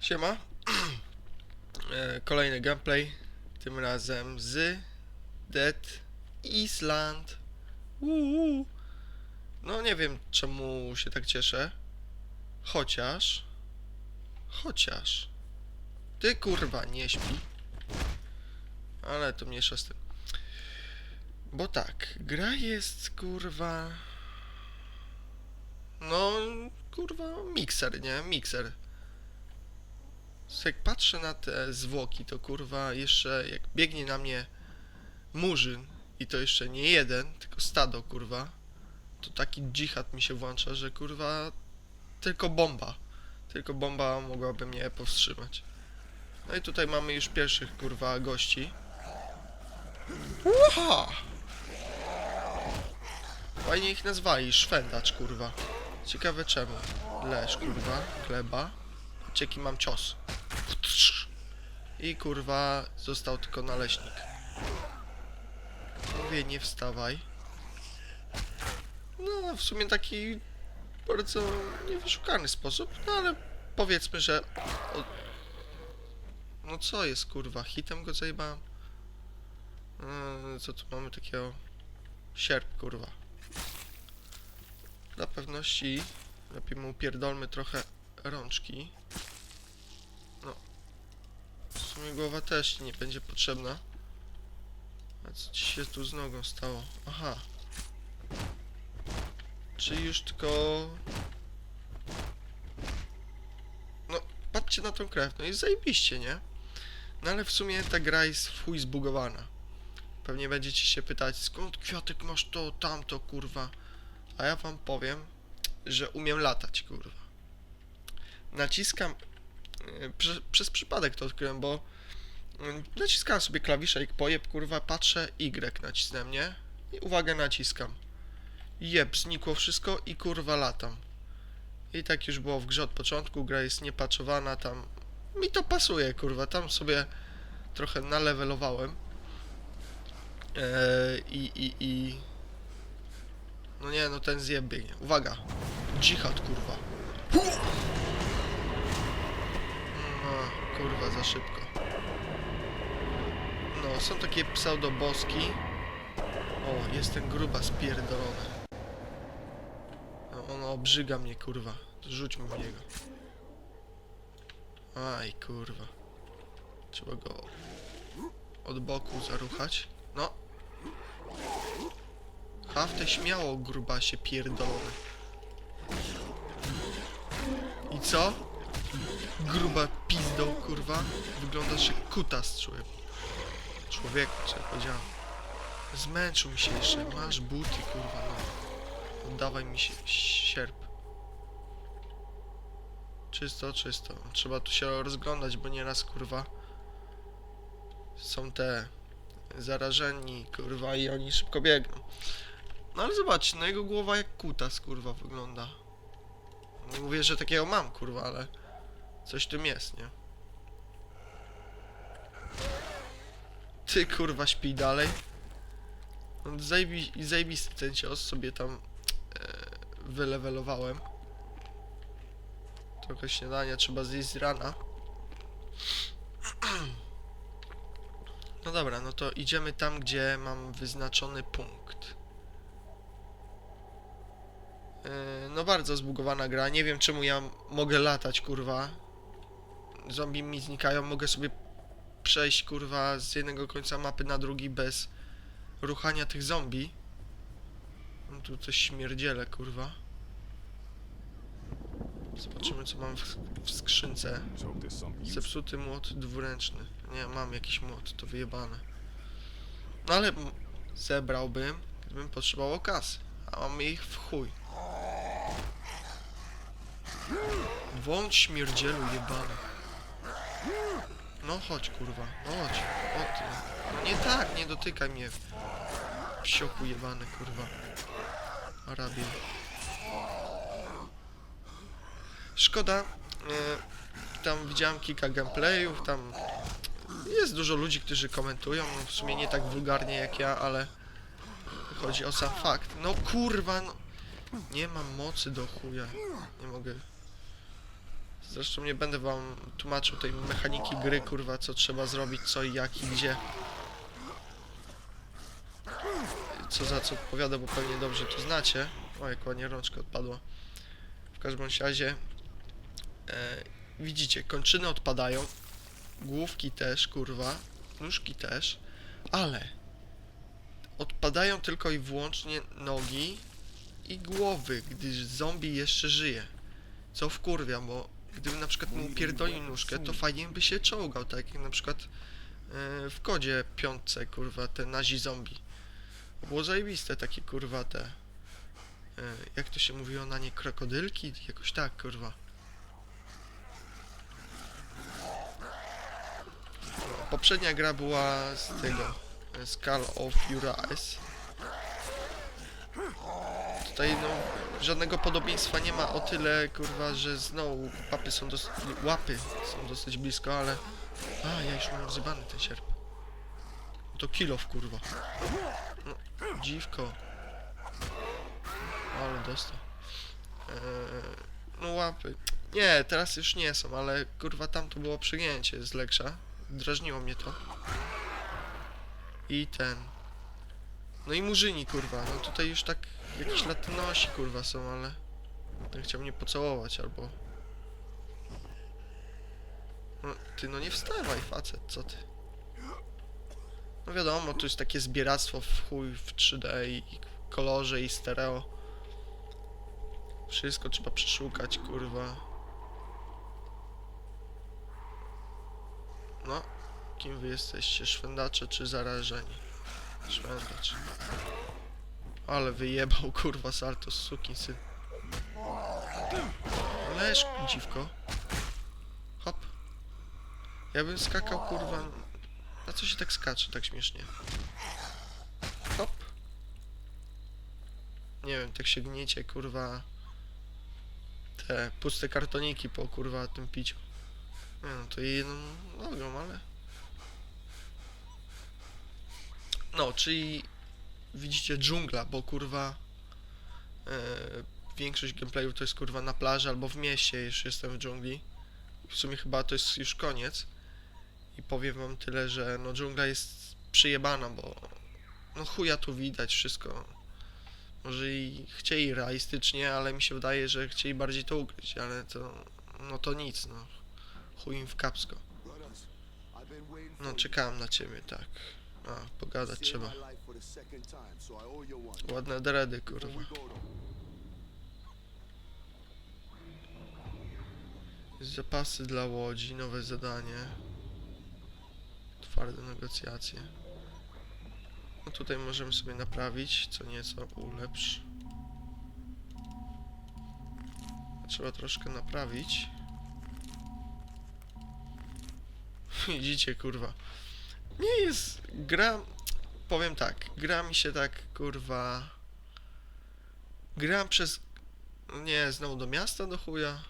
Siema. E, Kolejny gameplay. Tym razem z Dead Island. Uuu. No nie wiem czemu się tak cieszę. Chociaż. Chociaż. Ty kurwa nie śpi. Ale to mniejsza z tym. Bo tak, gra jest kurwa. No, kurwa, mikser, nie? Mikser. Jak patrzę na te zwłoki, to kurwa jeszcze jak biegnie na mnie murzyn i to jeszcze nie jeden, tylko stado kurwa, to taki dżihad mi się włącza, że kurwa tylko bomba. Tylko bomba mogłaby mnie powstrzymać. No i tutaj mamy już pierwszych kurwa gości. Ła! Fajnie ich nazwali, szwendacz kurwa. Ciekawe czemu. Leż kurwa, chleba. Cieki mam cios. I kurwa został tylko naleśnik. Mówię nie wstawaj. No w sumie taki bardzo niewyszukany sposób, no ale powiedzmy, że o... No co jest kurwa, hitem go zajebałem? Yy, co tu mamy takiego? Sierp kurwa. Dla pewności lepiej mu pierdolmy trochę rączki. W sumie głowa też nie będzie potrzebna. A co ci się tu z nogą stało? Aha. Czyli już tylko... No, patrzcie na tą krew, no jest zajebiście, nie? No ale w sumie ta gra jest w chuj zbugowana. Pewnie będziecie się pytać, skąd kwiatek masz to, tamto, kurwa. A ja wam powiem, że umiem latać, kurwa. Naciskam prze, przez przypadek to odkryłem, bo naciskałem sobie klawisze jak pojeb, kurwa, patrzę, Y nacisnąłem, nie? I uwaga, naciskam. Jeb, znikło wszystko i kurwa latam. I tak już było w grze od początku, gra jest niepatchowana, tam mi to pasuje, kurwa, tam sobie trochę nalewelowałem. Eee, i, i, i... No nie, no ten zjeb. Uwaga! Dżihad, kurwa. No, kurwa, za szybko. No, są takie pseudoboski. O, jest ten gruba spierdolony. No, on obrzyga mnie, kurwa. Rzućmy w niego. Aj, kurwa. Trzeba go od boku zaruchać. No. Haftę śmiało, grubasie pierdolony. I co? Gruba pizdo, kurwa. Wyglądasz jak kutas, człowiek. Człowieku, co ja powiedziałem. Zmęczył mi się jeszcze. Masz buty, kurwa, no. Oddawaj mi się sierp. Czysto, czysto. Trzeba tu się rozglądać, bo nieraz, kurwa, są te zarażeni, kurwa, i oni szybko biegną. No ale zobacz, no jego głowa jak kutas, kurwa, wygląda. Nie mówię, że takiego mam, kurwa, ale coś w tym jest, nie? Ty, kurwa, śpi dalej. No, zajebi zajebisty ten cios sobie tam e, wylewelowałem. Trochę śniadania trzeba zjeść z rana. No dobra, no to idziemy tam, gdzie mam wyznaczony punkt. Yy, no bardzo zbugowana gra, nie wiem czemu ja mogę latać, kurwa. Zombie mi znikają, mogę sobie przejść, kurwa, z jednego końca mapy na drugi bez ruchania tych zombie. No tu coś śmierdziele, kurwa. Zobaczymy, co mam w, w skrzynce. Zepsuty młot dwuręczny. Nie, mam jakiś młot, to wyjebane. No ale zebrałbym, gdybym potrzebował kasy. A mamy ich w chuj. Wąć śmierdzielu jebany. No chodź kurwa, no chodź. O ty. No nie tak, nie dotykaj mnie. Psioku jebany kurwa. Arabie. Szkoda. E, tam widziałem kilka gameplayów, tam jest dużo ludzi, którzy komentują, no w sumie nie tak wulgarnie jak ja, ale chodzi o sam fakt. No kurwa, no. Nie mam mocy do chuja. Nie mogę. Zresztą nie będę wam tłumaczył tej mechaniki gry, kurwa, co trzeba zrobić, co i jak i gdzie. Co za co odpowiada, bo pewnie dobrze to znacie. O, jak ładnie rączka odpadła. W każdym razie e, widzicie, kończyny odpadają, główki też, kurwa, nóżki też, ale odpadają tylko i wyłącznie nogi i głowy, gdyż zombie jeszcze żyje. Co wkurwia, bo gdyby na przykład mu upierdolił nóżkę, to fajnie by się czołgał, tak jak na przykład e, w kodzie piątce, kurwa, te nazi zombie. Było zajebiste takie, kurwa, te... E, jak to się mówiło na nie, krokodylki? Jakoś tak, kurwa. Poprzednia gra była z tego, e, Skull of Eyes. Tutaj no żadnego podobieństwa nie ma o tyle kurwa, że znowu łapy są dosyć łapy są dosyć blisko, ale a ja już mam rozjebany ten sierp. To kilof kurwa. No, dziwko. Ale dostał. Eee, no łapy. Nie, teraz już nie są, ale kurwa tam to było przygięcie z Leksza. Drażniło mnie to. I ten. No i murzyni kurwa, no tutaj już tak jakieś latynosi kurwa są, ale ten chciał mnie pocałować albo... No ty no nie wstawaj facet, co ty? No wiadomo, tu jest takie zbieractwo w chuj w 3D i kolorze i stereo. Wszystko trzeba przeszukać kurwa. No, kim wy jesteście? Szwendacze czy zarażeni? Szwendacz. Ale wyjebał kurwa salto suki syn. Leż dziwko. Hop. Ja bym skakał kurwa. Na co się tak skacze tak śmiesznie? Hop. Nie wiem, tak się gniecie kurwa. Te puste kartoniki po kurwa tym piciu. Nie no, to jedną nogą, ale... No, czyli widzicie dżungla, bo kurwa e, większość gameplayów to jest kurwa na plaży albo w mieście, już jestem w dżungli. W sumie chyba to jest już koniec. I powiem wam tyle, że no dżungla jest przyjebana, bo no chuja tu widać wszystko. Może i chcieli realistycznie, ale mi się wydaje, że chcieli bardziej to ukryć, ale to no to nic, no. Chuj im w kapsko. No czekałem na ciebie, tak. A, pogadać trzeba. Ładne dredy, kurwa. Zapasy dla łodzi, nowe zadanie. Twarde negocjacje. No tutaj możemy sobie naprawić, co nieco ulepsz. Trzeba troszkę naprawić. Widzicie, kurwa. Nie jest gra. Powiem tak, gra mi się tak, kurwa. Gram przez. Nie, znowu do miasta do chuja.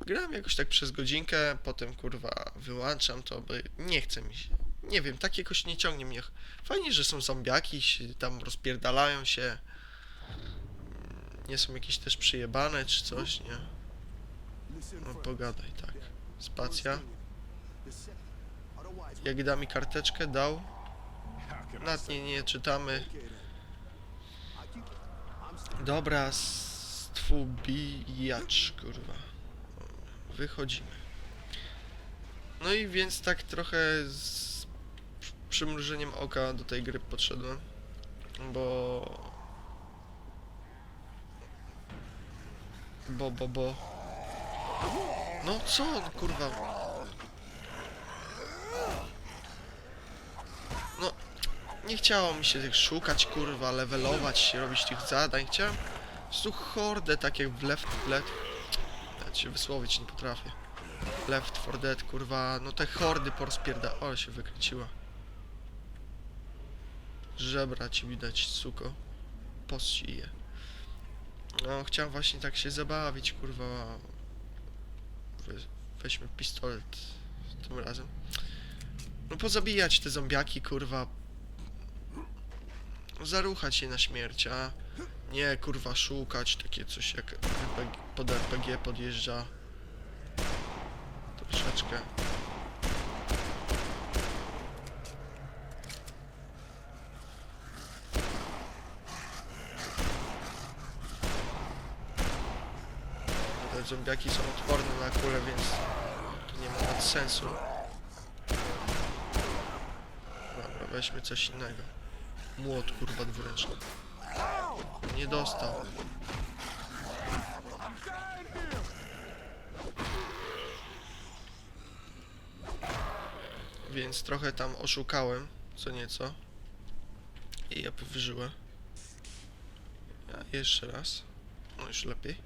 Gram jakoś tak przez godzinkę, potem kurwa wyłączam to, bo nie chce mi się. Nie wiem, tak jakoś nie ciągnie mnie. Fajnie, że są zombiaki, się tam rozpierdalają się. Nie są jakieś też przyjebane czy coś, nie? No pogadaj, tak. Spacja. Jak da mi karteczkę, dał. Nad nie, czytamy. Dobra, stwubijacz, kurwa. Wychodzimy. No i więc tak trochę z przymrużeniem oka do tej gry podszedłem, bo... Bo, bo, bo... No co on, kurwa? No, nie chciało mi się tych szukać, kurwa, levelować, robić tych zadań. Chciałem po prostu hordę, tak jak w Left, left ja się wysłowić nie potrafię. Left 4 Dead, kurwa, no te hordy porozpierda... O, się wykręciła. Żebra ci widać, suko. Pości je. No, chciałem właśnie tak się zabawić, kurwa. We, weźmy pistolet tym razem. No pozabijać te zombiaki, kurwa. Zaruchać je na śmierć, a nie, kurwa, szukać takie coś jak RPG, pod RPG podjeżdża. troszkę. Te zombiaki są odporne na kulę, więc to nie ma sensu. Dobra, weźmy coś innego. Młot, kurwa, dwuręczny. Nie dostał. Więc trochę tam oszukałem, co nieco. I ja wyżyłem. Ja jeszcze raz. No już lepiej.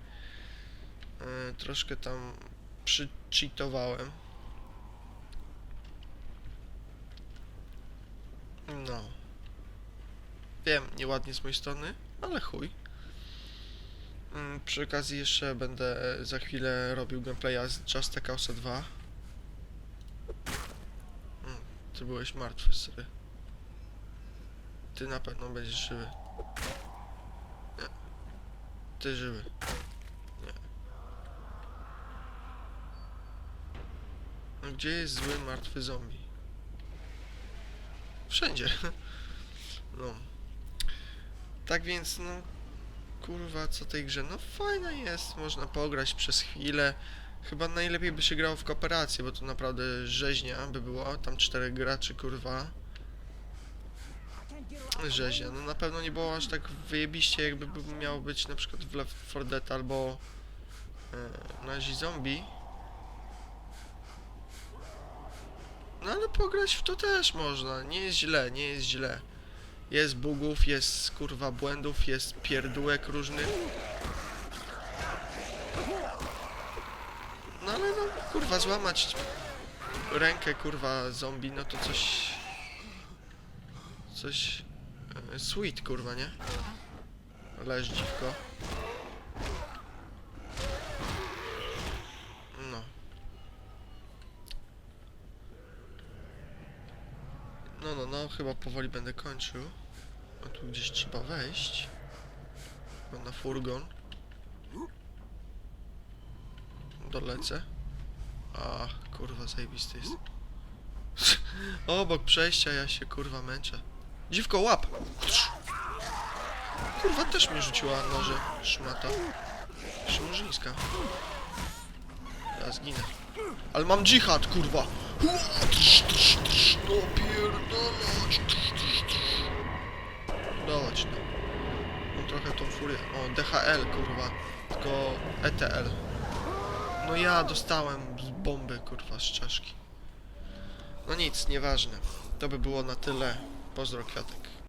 E, troszkę tam przycheatowałem. No. Wiem, nieładnie z mojej strony, ale chuj. Mm, Przy okazji jeszcze będę e, za chwilę robił gameplaya z Just Cause 2. Mm, Ty byłeś martwy, sorry. Ty na pewno będziesz żywy. Nie. Ty żywy. Nie. No gdzie jest zły, martwy zombie? Wszędzie. No. Tak więc, no... Kurwa, co tej grze? No fajna jest, można pograć przez chwilę. Chyba najlepiej by się grało w kooperację, bo to naprawdę rzeźnia by była. Tam czterech graczy, kurwa. Rzeźnia. No na pewno nie było aż tak wyjebiście, jakby by miało być na przykład w Left 4 Dead albo e, Nazi Zombie. No ale pograć w to też można. Nie jest źle, nie jest źle. Jest bugów, jest kurwa błędów, jest pierdółek różnych. No ale no kurwa złamać rękę kurwa zombie, no to coś... Coś... e, Sweet kurwa, nie? Leż dziwko. No. No, no, no, chyba powoli będę kończył. A tu gdzieś trzeba wejść. Chyba na furgon. Dolecę. Ach, kurwa, zajebisty jest. Obok przejścia ja się kurwa męczę. Dziwko, łap! Kurwa, też mnie rzuciła noże. Szmata. Szymurzyńska. Ja zginę. Ale mam dżihad, kurwa! Dawać no. Trochę tą furię. O, DHL, kurwa. Tylko ETL. No ja dostałem z bomby, kurwa, z czaszki. No nic, nieważne. To by było na tyle. Pozdro, Kwiatek.